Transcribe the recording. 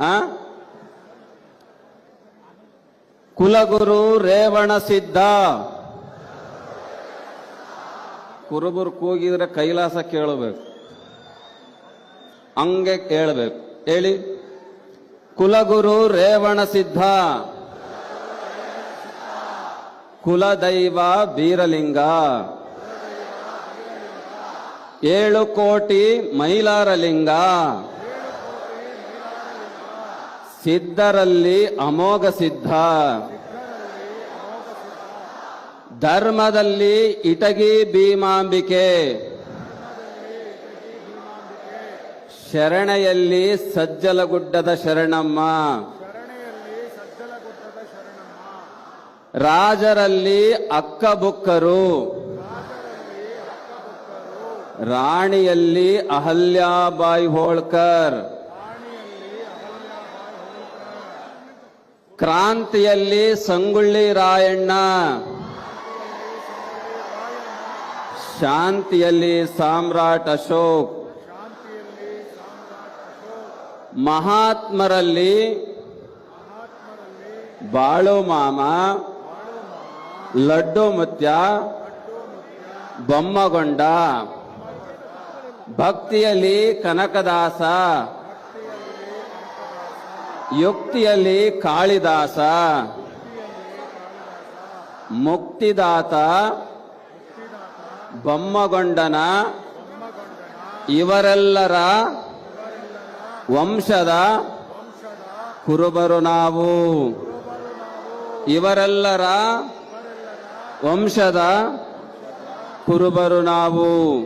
ಆ? ಕುಲಗುರು ರೇವಣ ಸಿದ್ಧ. ಕುರುಬರು ಕೂಗಿದ್ರೆ ಕೈಲಾಸ ಕೇಳಬೇಕು. ಹಂಗೆ ಕೇಳಬೇಕು. ಹೇಳಿ. ಕುಲಗುರು ರೇವಣ ಸಿದ್ಧ. ಕುಲದೈವ ಬೀರಲಿಂಗ. ಏಳು ಕೋಟಿ ಮೈಲಾರಲಿಂಗ. ಸಿದ್ಧರಲ್ಲಿ ಅಮೋಘ ಸಿದ್ಧ. ಧರ್ಮದಲ್ಲಿ ಇಟಗಿ ಭೀಮಾಂಬಿಕೆ. ಶರಣೆಯಲ್ಲಿ ಸಜ್ಜಲಗುಡ್ಡದ ಶರಣಮ್ಮ. ರಾಜರಲ್ಲಿ ಅಕ್ಕಬುಕ್ಕರು. ರಾಣಿಯಲ್ಲಿ ಅಹಲ್ಯಾಬಾಯಿ ಹೋಳ್ಕರ್ ಕ್ರಾಂತಿಯಲ್ಲಿ ಸಂಗೊಳ್ಳಿ ರಾಯಣ್ಣ. ಶಾಂತಿಯಲ್ಲಿ ಸಾಮ್ರಾಟ್ ಅಶೋಕ್. ಮಹಾತ್ಮರಲ್ಲಿ ಬಾಳು ಮಾಮ. ಲಡ್ಡು ಮುತ್ಯ. ಬೊಮ್ಮಗೊಂಡ. ಭಕ್ತಿಯಲ್ಲಿ ಕನಕದಾಸ. ಯುಕ್ತಿಯಲ್ಲಿ ಕಾಳಿದಾಸ ಮುಕ್ತಿದಾತ ಬೊಮ್ಮಗೊಂಡನ ಇವರೆಲ್ಲರ ವಂಶದ ಕುರುಬರು ನಾವು. ಇವರೆಲ್ಲರ ವಂಶದ ಕುರುಬರು ನಾವು.